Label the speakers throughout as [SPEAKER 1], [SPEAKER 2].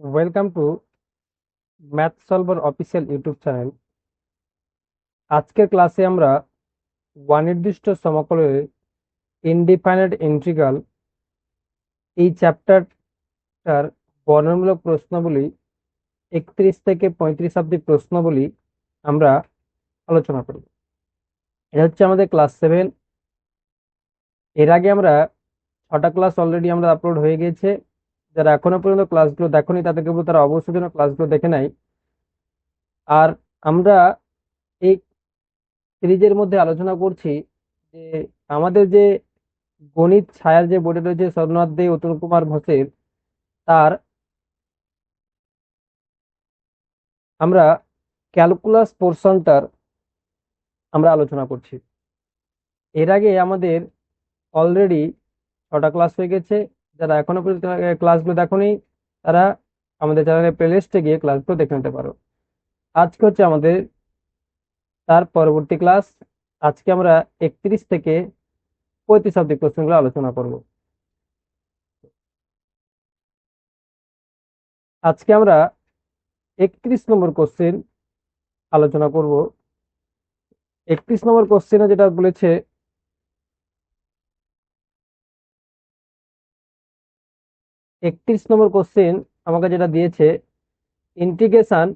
[SPEAKER 1] Welcome to math solver official YouTube channel আজকের ক্লাসে আমরা অনির্দিষ্ট সমকলের ইনডিফাইনাইট ইন্টিগ্রাল এই চ্যাপ্টারটার বর্ণমূলক প্রশ্নগুলি একত্রিশ থেকে পঁয়ত্রিশ অব্দি প্রশ্নগুলি আমরা আলোচনা করব। এটা হচ্ছে আমাদের ক্লাস সেভেন এর আগে আমরা ছটা ক্লাস অলরেডি আমরা আপলোড হয়ে গিয়েছে। যারা এখনও পর্যন্ত ক্লাসগুলো দেখোনি তাদেরকে বলব তারা অবশ্যই যেন ক্লাসগুলো দেখে নাই আর আমরা এই সিরিজের মধ্যে আলোচনা করছি যে আমাদের যে গণিত ছায়ার যে বইটা রয়েছে সোমনাথ দে, অতুল কুমার ঘোষের, তার আমরা ক্যালকুলাস পোর্শনটার আমরা আলোচনা করছি। এর আগে আমাদের অলরেডি ছটা ক্লাস হয়ে গেছে। যারা এখনও পর্যন্ত ক্লাসগুলো দেখোনি, তারা আমাদের চ্যানেলের প্লেলিস্টে গিয়ে ক্লাসগুলো দেখে নিতে পারো। আজকে হচ্ছে আমাদের, তার পরবর্তী ক্লাস আজকে আমরা একত্রিশ থেকে পঁয়ত্রিশ অব্দি কোশ্চেনগুলো আলোচনা করব। আজকে আমরা একত্রিশ নম্বর কোশ্চেন আলোচনা করব। একত্রিশ নম্বর কোশ্চেনে যেটা বলেছে একত্রিশ নম্বর কোশ্চেন আমাকে যেটা দিয়েছে integration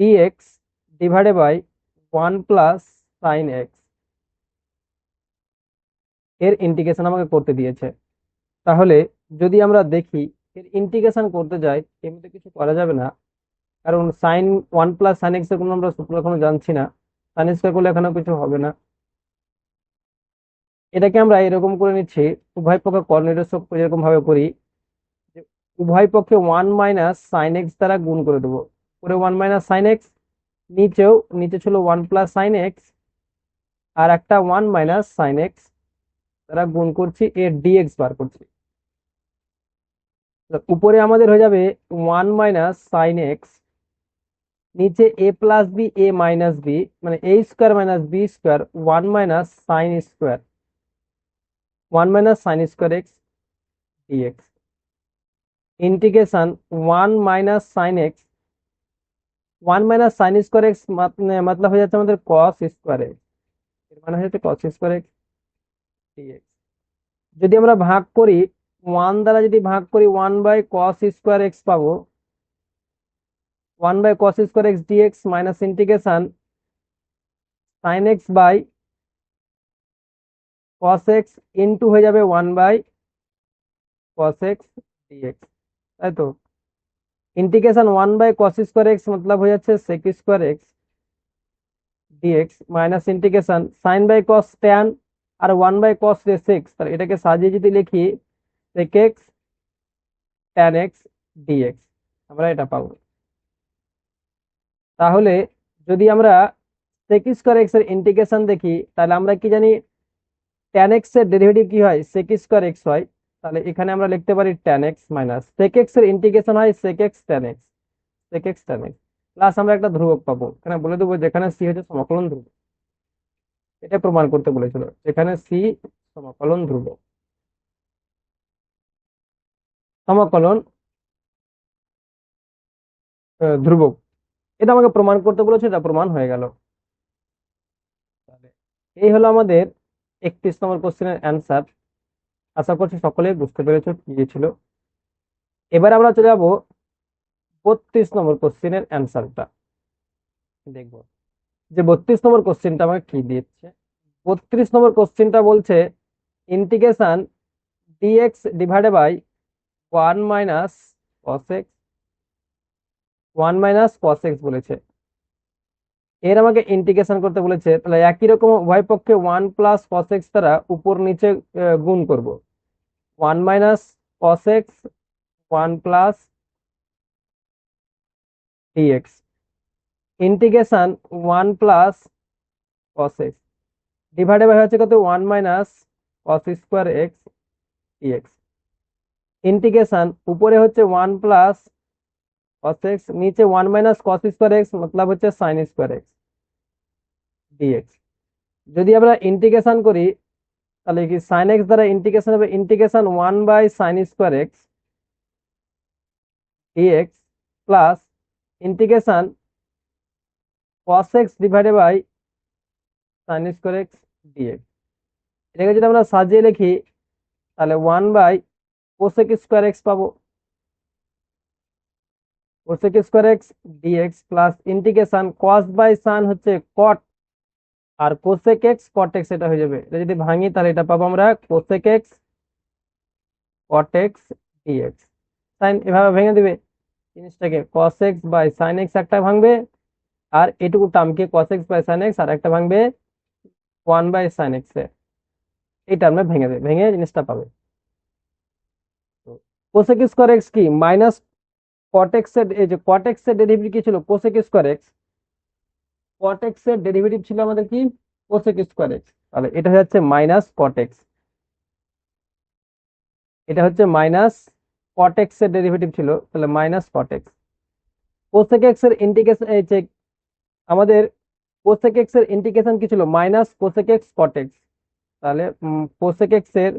[SPEAKER 1] dx divided by one plus sine এক্সের ইন্টিগ্রেশন আমাকে করতে দিয়েছে। তাহলে যদি আমরা দেখি, এর ইন্টিগ্রেশন করতে যাই এমনিতে কিছু করা যাবে না। কারণ সাইন ওয়ান প্লাস সাইন এক্সের কোনো আমরা সূত্র এখনও জানছি না। সাইন স্কোয়ার করলে এখানে কিছু হবে না। এটাকে আমরা এরকম করে নিচ্ছি, উভয় পক্ষে কর্ণিরসক এরকম ভাবে করি, যে উভয় পক্ষে ওয়ান মাইনাস সাইন এক্স দ্বারা গুণ করে দেবো। করে ওয়ান মাইনাস সাইন এক্স নিচেও, নিচে ছিল ওয়ান প্লাস সাইন এক্স আর একটা ওয়ান মাইনাস সাইন এক্স দ্বারা গুণ করছি এর ডিএক্স বার করছি। উপরে আমাদের হয়ে যাবে ওয়ান মাইনাস সাইন এক্স নিচে a plus b a minus b মানে a square minus b square one minus sine square one minus sine square x dx integration one minus sine x one minus sine square x মতলব হয়ে যাচ্ছে আমাদের cos square এক্সের মানে হয়ে যাচ্ছে কস square x dx যদি আমরা ভাগ করি ওয়ান দ্বারা যদি ভাগ করি one by cos square x পাবো one by cos square x dx minus integration sine x by cos x into হয়ে যাবে one by cos x dx, তাই তো? Integration one by cos square x মতলব হয়ে যাচ্ছে sec square x dx minus integration sine by cos tan R one by cos রে six তাহলে এটাকে সাজিয়ে যদি লিখি sec x tan x dx আমরা এটা পাবো। তাহলে যদি আমরা সেক স্কোয়ার এক্সের ইন্টিগ্রেশন দেখি, তাহলে আমরা কি জানি ট্যান এক্সের ডেরিভেটিভ কি হয়? সেক স্কোয়ার এক্স হয় তাহলে এখানে আমরা লিখতে পারি ট্যান এক্স মাইনাস সেক এক্সের ইন্টিগ্রেশন হয় sec x tan x sec x tan x plus আমরা একটা ধ্রুবক পাবো। এখানে বলে দেবো যেখানে সি হচ্ছে সমাকলন ধ্রুবক। এটা প্রমাণ করতে বলেছিল। যেখানে সি সমাকলন ধ্রুবক। সমাকলন ধ্রুবক। এটা আমাকে প্রমাণ করতে বলেছে, এটা প্রমাণ হয়ে গেল। এই হলো আমাদের একত্রিশ নম্বর কোশ্চেনের অ্যান্সার আশা করছি সকলেই বুঝতে পেরেছ কি ছিল। এবার আমরা চলে যাব বত্রিশ নম্বর কোশ্চেনের অ্যান্সারটা। দেখব যে বত্রিশ নম্বর কোশ্চেনটা আমাকে কি দিচ্ছে বত্রিশ নম্বর কোশ্চেনটা বলছে, integration dx divided by one minus cos x one minus cos x বলেছে। এর আমাকে ইন্টিগ্রেশন করতে বলেছে, তাহলে একই রকম উভয় পক্ষে ওয়ান প্লাস কস এক্স দ্বারা উপর নিচে গুণ করব। One minus cos x one plus dx integration one plus cos x divide by হচ্ছে কত? One minus cos square x dx integration উপরে হচ্ছে ওয়ান প্লাস cos x নিচে one minus cos square x মতলব হচ্ছে সাইন স্কোয়ার এক্স ডিএক্স যদি আমরা integration করি তাহলে কি সাইন এক্স দ্বারা ইন্টিগ্রেশন হবে integration one by sine square x dx plus integration cos x divided by sin square x dx এটাকে যদি আমরা সাজিয়ে লিখি, তাহলে one by cosec square x পাবো। Cosec square x dx plus integration cos by sine হচ্ছে cot আর cosec x cot x এটা হয়ে যাবে এটা যদি ভাঙি তাহলে এটা পাবো আমরা cosec x cot x dx sine এভাবে ভেঙে দিবে জিনিসটাকে cos x by sine x একটা ভাঙবে আর এটুকু টার্মকে cos x by sine x আর একটা ভাঙবে ওয়ান বাই সাইন এক্স এ এই টার্মে ভেঙে দেবে ভেঙে জিনিসটা পাবে কোসেক স্কোয়ার এক্স কি মাইনাস কট এক্স এই যে কট এক্সের ডেরিভেটিভ কি ছিল? Cosec square x cot derivative ছিল আমাদের কি? কোসেক স্কোয়ার এক্স তাহলে এটা যাচ্ছে মাইনাস কট এক্স এটা হচ্ছে মাইনাস কট এর ডেরিভেটিভ ছিল, তাহলে মাইনাস কট এক্স কোসেক এক্সের ইন্টিগ্রেশন এই যে আমাদের কোসেক এক্সের ইন্টিগ্রেশন কি ছিল? Minus cosec x cot x তাহলে কোসেক এক্সের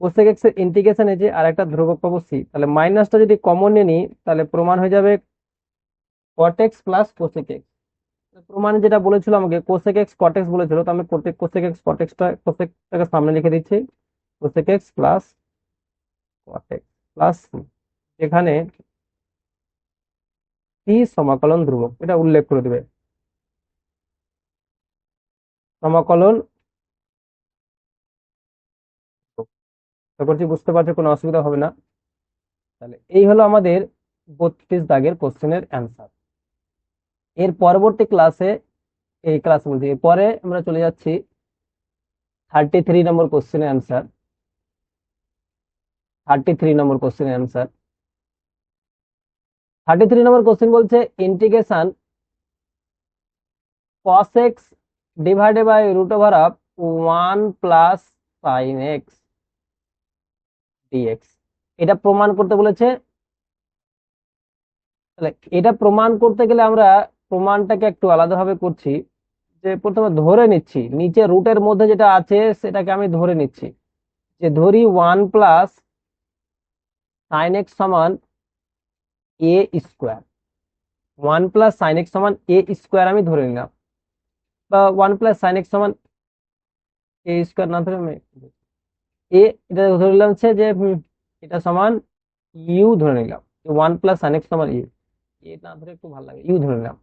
[SPEAKER 1] কোসেক এক্সের ইন্টিগ্রেশন এই যে আর একটা ধ্রুবক পাবো সি তাহলে মাইনাসটা যদি কমন নিয়ে নিই, তাহলে প্রমাণ হয়ে যাবে cot x plus cosec x প্রমাণে যেটা বলেছিল আমাকে কোসেক এক্স কট এক্স বলেছিল, তো আমি প্রত্যেক কোসেক এক্স কট এক্সটা কোসেকটাকে সামনে লিখে দিচ্ছি। Cosec x plus cot x plus এখানে সি সমাকলন ধ্রুবক, এটা উল্লেখ করে দেবে। সমাকলন করছি বুঝতে পারছ কোনো অসুবিধা হবে না, তাহলে এই হলো আমাদের বত্রিশ দাগের কোশ্চেনের অ্যান্সার। এর পরবর্তী ক্লাসে, এই ক্লাস বলছি, এরপরে আমরা চলে যাচ্ছি থার্টি থ্রি নম্বর কোশ্চেনের অ্যান্সার। থার্টি থ্রি নম্বর কোশ্চেনের অ্যান্সার। থার্টি থ্রি নম্বর কোশ্চেন বলছে integration cos x divided by root over of one plus sine x dx এটা প্রমাণ করতে বলেছে এটা প্রমাণ করতে গেলে আমরা প্রমাণটাকে একটু আলাদাভাবে করছি, যে প্রথমে ধরে নিচ্ছি, নিচে রুটের মধ্যে যেটা আছে সেটাকে আমি ধরে নিচ্ছি, যে ধরি ওয়ান প্লাস সাইন এক্স সমান a square one plus sine x সমান এ স্কোয়ার আমি ধরে নিলাম, বা ওয়ান প্লাস সাইন এক্স সমান এ স্কোয়ার না ধরে আমি এ এটা ধরে নিলাম হচ্ছে যে, এটা সমান ইউ ধরে নিলাম। ওয়ান প্লাস সাইন এক্স সমান ইউ এ না ধরে একটু ভালো লাগে। ইউ ধরে নিলাম।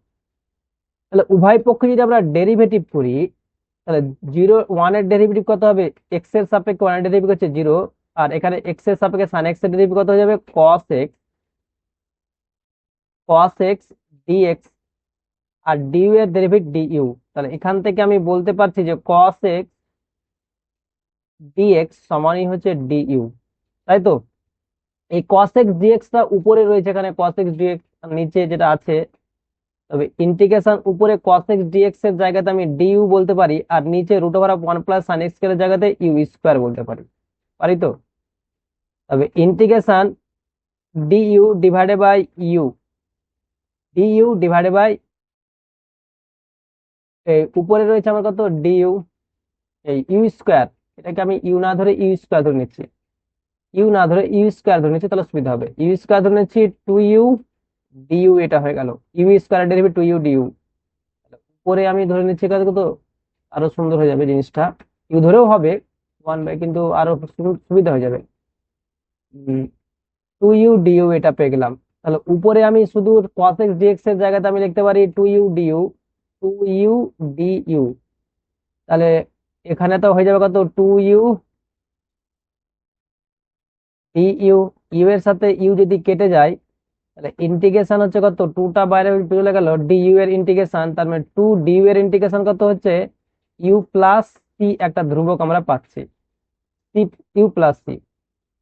[SPEAKER 1] তাহলে উভয় পক্ষে যদি আমরা ডেরিভেটিভ করি, তাহলে জিরো ওয়ানের ডেরিভেটিভ কত হবে? এক্সের সাপেক্ষে ওয়ানের ডেরিভেটিভ হচ্ছে জিরো আর এখানে এক্সের সাপেক্ষে সাইন এক্সের ডেরিভেটিভ কত হয়ে যাবে? Cos x cos x dx আর ডিউ এর ডেরিভেটিভ ডিইউ তাহলে এখান থেকে আমি বলতে পারছি যে কস এক্স ডিএক্স সমানই হচ্ছে ডিইউ তাই তো? এই x dx টা উপরে রয়েছে এখানে x dx নিচে যেটা আছে, তবে ইন্টিগ্রেশন উপরে x dx এর জায়গাতে আমি du বলতে পারি আর নিচে root over of one plus এর জায়গাতে ইউ স্কোয়ার বলতে পারি পারি তো? তবে integration du divided by u du divided by এই উপরে রয়েছে আমার কত? ডিইউ এই ইউ স্কোয়ার এটাকে আমি ইউ না ধরে ইউ স্কোয়ার ধরে নিচ্ছি। ইউ না ধরে ইউ স্কোয়ার ধরে নিচ্ছি, তাহলে সুবিধা হবে। ইউ স্কোয়ার ধরে নিচ্ছি টু ইউ ডিইউ এটা হয়ে গেল। U square derivative two u du উপরে আমি ধরে নিচ্ছি কত আরও সুন্দর হয়ে যাবে জিনিসটা। ইউ ধরেও হবে ওয়ান বাই কিন্তু আরও সুবিধা হয়ে যাবে। টু ইউ ডিইউ এটা পেয়ে গেলাম। তাহলে উপরে আমি শুধু cos x dx এর জায়গাতে আমি লিখতে পারি two u du two u du তাহলে এখানে তো হয়ে যাবে কত? Two u d u u এর সাথে ইউ যদি কেটে যায়, তাহলে ইন্টিগ্রেশন হচ্ছে কত? টুটা বাইরে চলে গেল ডি ইউ এর ইন্টিগ্রেশন তার মানে টু ডি ইউ এর ইন্টিগ্রেশন কত হচ্ছে? ইউ প্লাস সি একটা ধ্রুবক আমরা পাচ্ছি। ইউ প্লাস সি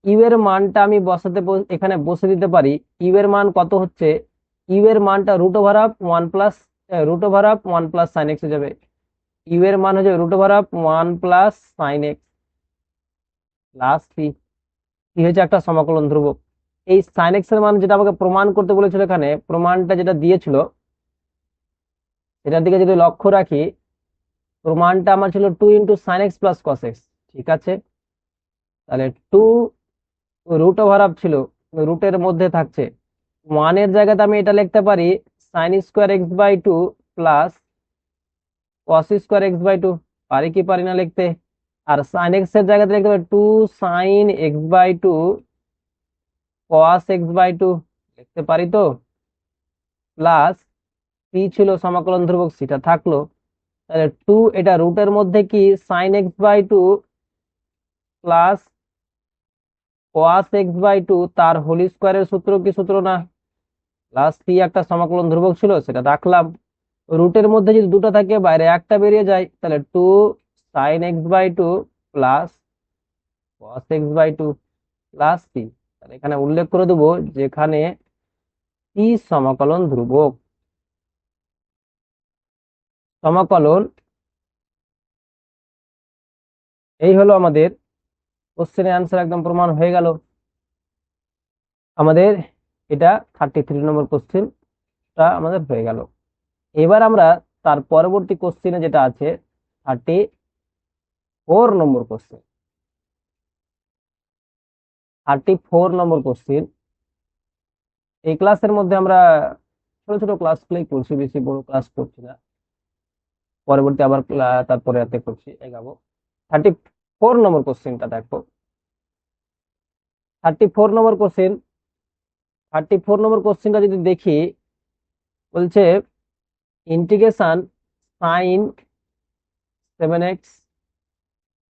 [SPEAKER 1] ইউ এর মানটা আমি বসাতে এখানে বসে দিতে পারি। ইউ এর মান কত হচ্ছে? ইউ এর মানটা root over of one plus root over of one plus sine x হয়ে যাবে। ইউ এর মান হচ্ছে root over of one plus sine x plus C কি হয়েছে একটা সমাকলন ধ্রুবক। এই সাইন এক্সের মান যেটা আমাকে প্রমাণ করতে বলেছিল এখানে, প্রমাণটা যেটা দিয়েছিল এটার দিকে যদি লক্ষ্য রাখি, প্রমাণটা আমার ছিল two into sine x plus cos x ঠিক আছে? তাহলে টু রুট ওভার অফ ছিল
[SPEAKER 2] রুটের মধ্যে থাকছে। ওয়ানের জায়গাতে আমি এটা লিখতে পারি sine square x by two plus cos square x by two পারি কি পারি না লিখতে? আর সাইন এক্সের জায়গাতে লিখতে পারি two sine x by two cos x by two লিখতে পারি তো? প্লাস সি ছিল সমাকলন ধ্রুবক সিটা থাকল। তাহলে টু এটা রুটের মধ্যে কি? Sine x by two plus cos x by two তার হোল স্কোয়ারের সূত্র কি সূত্র না? প্লাস সি একটা সমাকলন ধ্রুবক ছিল, সেটা রাখলাম। রুটের মধ্যে যদি দুটো থাকে, বাইরে একটা বেরিয়ে যায়, তাহলে two sine x by two plus cos x by two plus C তাহলে এখানে উল্লেখ করে দেবো যেখানে সি সমাকলন ধ্রুবক। সমাকলন, এই হলো আমাদের কোশ্চেনের অ্যান্সার একদম প্রমাণ হয়ে গেল। আমাদের এটা থার্টি থ্রি নম্বর কোশ্চেনটা আমাদের হয়ে গেল। এবার আমরা তার পরবর্তী কোশ্চেনে যেটা আছে থার্টি ফোর নম্বর কোশ্চেন থার্টি ফোর নম্বর কোশ্চেন এই ক্লাসের মধ্যে আমরা ছোট ছোট ক্লাসগুলোই করছি, বেশি বড় ক্লাস করছি না। পরবর্তী আবার তারপরে এতে করছি এগাবো। থার্টি ফোর নম্বর কোশ্চেনটা দেখো। থার্টি ফোর নম্বর কোশ্চেন থার্টি ফোর নম্বর কোশ্চেনটা যদি দেখি, বলছে integration sine seven x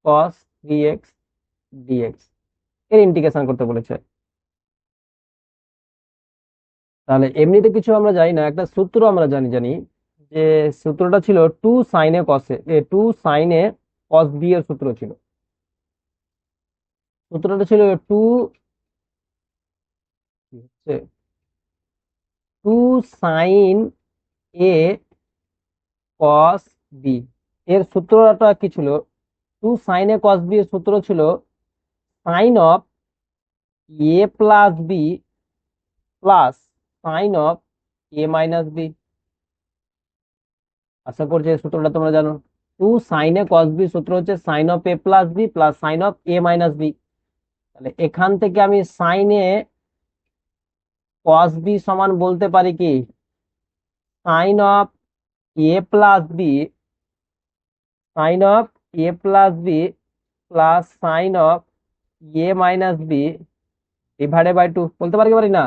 [SPEAKER 2] cos three x dx এর ইন্টিগ্রেশন করতে বলেছে। তাহলে এমনিতে কিছু আমরা জানি না, একটা সূত্র আমরা জানি জানি যে সূত্রটা ছিল টু সাইনে কসে টু সাইনে কস বি এর সূত্র ছিল। সূত্রটা ছিল two two sine A cos B এর সূত্রটা কি ছিল? Two sine A cos B এর সূত্র ছিল sine of A plus B plus sine of A minus B আশা করছি সূত্রটা তোমরা জানো। Two sine A cos B সূত্র হচ্ছে sine of A plus B plus sine of A minus B তাহলে এখান থেকে আমি সাইন এ কস বি সমান বলতে পারি কি? Sine of A plus B sine of A plus B plus sine of A minus B divided by two বলতে পারি কি পারি না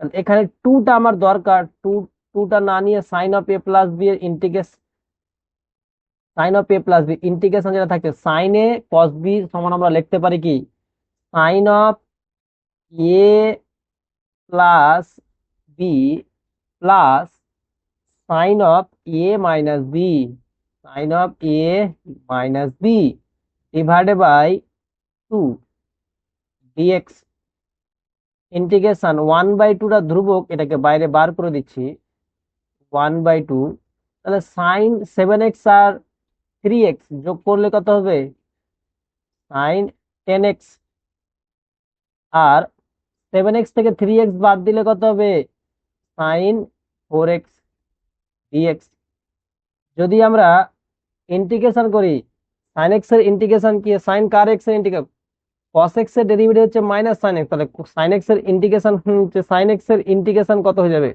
[SPEAKER 2] তাহলে এখানে টুটা আমার দরকার টু টুটা না নিয়ে sine of A plus B এর integration sine of A plus B integration যেটা থাকে সাইন এ কস বি সমান আমরা লিখতে পারি কি sine of A plus B plus sine of A minus B sine of A minus B divided by two dx integration one by টুটা ধ্রুবক এটাকে বাইরে বার করে দিচ্ছি ওয়ান বাই টু তাহলে সাইন সেভেন এক্স আর থ্রি এক্স যোগ করলে কত হবে? সাইন টেন এক্স আর সেভেন এক্স থেকে থ্রি এক্স বাদ দিলে কত হবে? সাইন ফোর এক্স ডিএক্স যদি আমরা ইন্টিগ্রেশন করি সাইন এক্সের ইন্টিগ্রেশন কি? সাইন কার এক্সের ইন্টিগ্রেশন কস এক্সের ডেরিভেটিভ হচ্ছে মাইনাস সাইন এক্স তাহলে সাইন এক্সের ইন্টিগ্রেশন হচ্ছে সাইন এক্সের ইন্টিগ্রেশন কত হয়ে যাবে?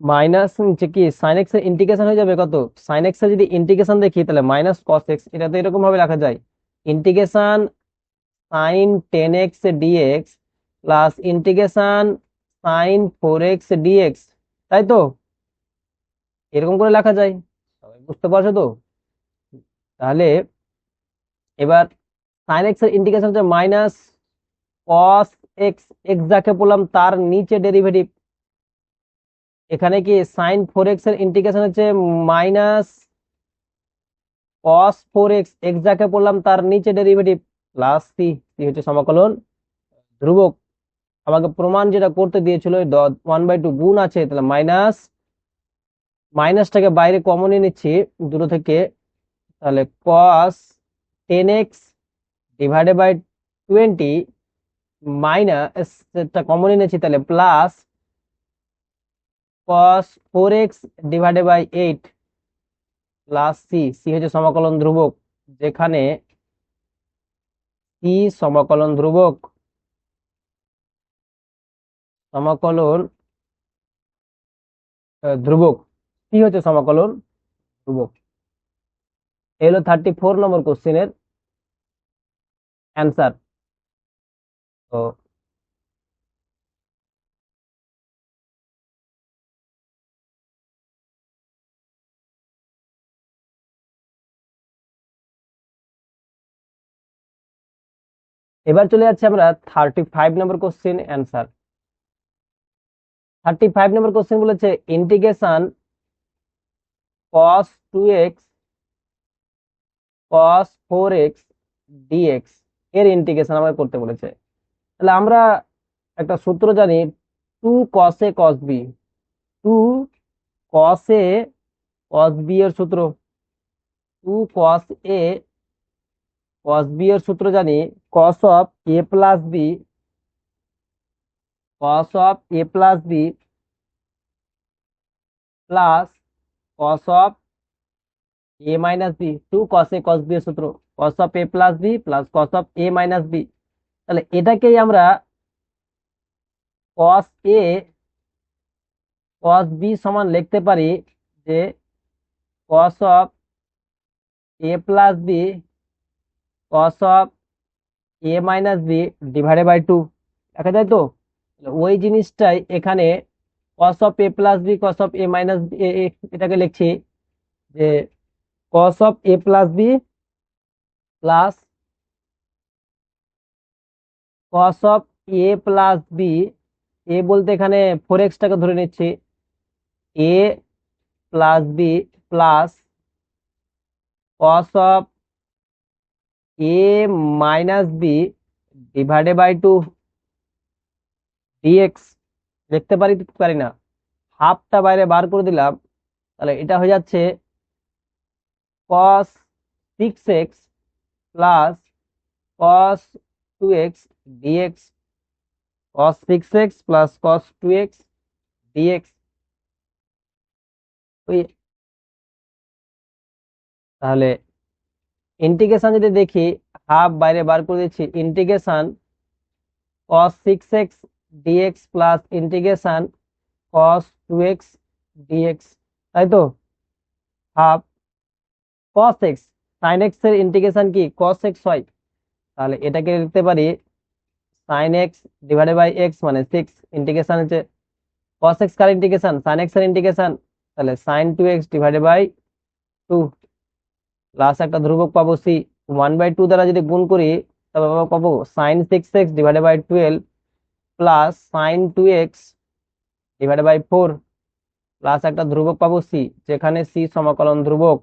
[SPEAKER 2] মাইনাস হচ্ছে কি? সাইন এক্সের ইন্টিগ্রেশন হয়ে যাবে কত? সাইন এক্সের যদি ইন্টিগ্রেশন দেখি, তাহলে মাইনাস কস এক্স এটা তো এরকম ভাবে লেখা যায়। Integration sine ten x dx plus integration sine four x dx তাই তো? এরকম করে লেখা যায়। সবাই বুঝতে পারছ তো? তাহলে এবার সাইন এক্সের ইন্টিগ্রেশন হচ্ছে মাইনাস কস এক্স এক্স যাকে বললাম তার নিচে ডেরিভেটিভ এখানে কি সাইন ফোর এক্সের ইন্টিগ্রেশন হচ্ছে minus cos four x x যাকে বললাম তার নিচে ডেরিভেটিভ প্লাস সি সি হচ্ছে সমাকলন ধ্রুবক। আমাকে প্রমাণ যেটা করতে দিয়েছিল ওয়ান বাই টু গুণ আছে, তাহলে মাইনাস মাইনাসটাকে বাইরে কমন নিচ্ছি, দুটো থেকে, তাহলে cos ten x divided by twenty minus common এনেছি তাহলে plus cos four x divided by eight plus C C হচ্ছে সমাকলন ধ্রুবক, যেখানে সি সমাকলন ধ্রুবক সমাকলন ধ্রুবক। কি হচ্ছে সমাকলন? ধ্রুবক। এই হলো থার্টি ফোর নম্বর কোশ্চেনের অ্যান্সার তো এবার চলে যাচ্ছে আমরা thirty five number question answer thirty five number question বলেছে integration cos two x cos four x dx এর ইন্টিগ্রেশন আমাকে করতে বলেছে। তাহলে আমরা একটা সূত্র জানি two cos A cos B two cos A cos B এর সূত্র। Two cos A cos B এর সূত্র জানি cos of A plus B cos of A plus B plus cos of A minus B two cos A cos B এর সূত্র। Cos of A plus B plus cos of A minus B তাহলে এটাকেই আমরা কস A cos B সমান লিখতে পারি যে cos of A plus B cos of A minus B divided by two দেখা যায় তো? ওই জিনিসটাই এখানে cos of A plus B cos of A minus এটাকে লিখছি যে cos of A plus B plus cos of A plus B A বলতে এখানে ফোর এক্সটাকে ধরে নিচ্ছি A plus B plus cos of A minus B divided by two dx দেখতে পারি পারি না? হাফটা বাইরে বার করে দিলাম, তাহলে এটা হয়ে যাচ্ছে cos six x plus cos two x dx cos six x plus cos two x dx তাহলে ইন্টিগ্রেশন যদি দেখি, হাফ বাইরে বার করে দিচ্ছি integration cos six x dx plus integration cos 2x dx তাই তো half cos x, sin x এর ইন্টিগ্রেশন কি? cos x হয়। তাহলে এটাকে লিখতে পারি sin x divided by x মানে 6 ইন্টিগ্রেশন হচ্ছে cos x কার ইন্টিগ্রেশন sin x এর ইন্টিগ্রেশন তাহলে sin 2x divided by 2 last একটা ধ্রুবক পাবো c 1/2 দ্বারা যদি গুণ করি, তবে পাবো sin 6x divided by 12 plus sin 2x divide by four plus একটা ধ্রুবক পাবো সি যেখানে সি সমাকলন ধ্রুবক।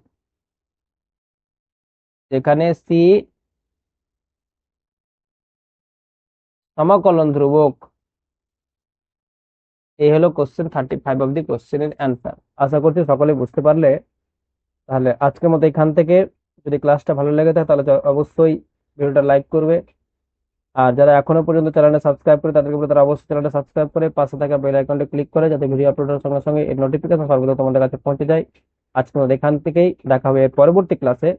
[SPEAKER 2] যেখানে সি সমাকলন ধ্রুবক। এই হলো question thirty five of the কোশ্চেনের অ্যান্সার আশা করছি সকলে বুঝতে পারলে। তাহলে আজকের মতো এখান থেকে। যদি ক্লাসটা ভালো লেগে থাকে, তাহলে অবশ্যই ভিডিওটা লাইক করবে। আর যারা এখনও পর্যন্ত চ্যানেলটা সাবস্ক্রাইব করে তাদেরকে বলে তারা অবশ্যই চ্যানেলটা সাবস্ক্রাইব করে পাশে থাকা বেল আইকনটা ক্লিক করে যাতে ভিডিও আপলোডের সঙ্গে সঙ্গে এর নোটিফিকেশন সর্বদা তোমাদের কাছে পৌঁছে যায়। আজকে এখান থেকেই দেখা হবে পরবর্তী ক্লাসে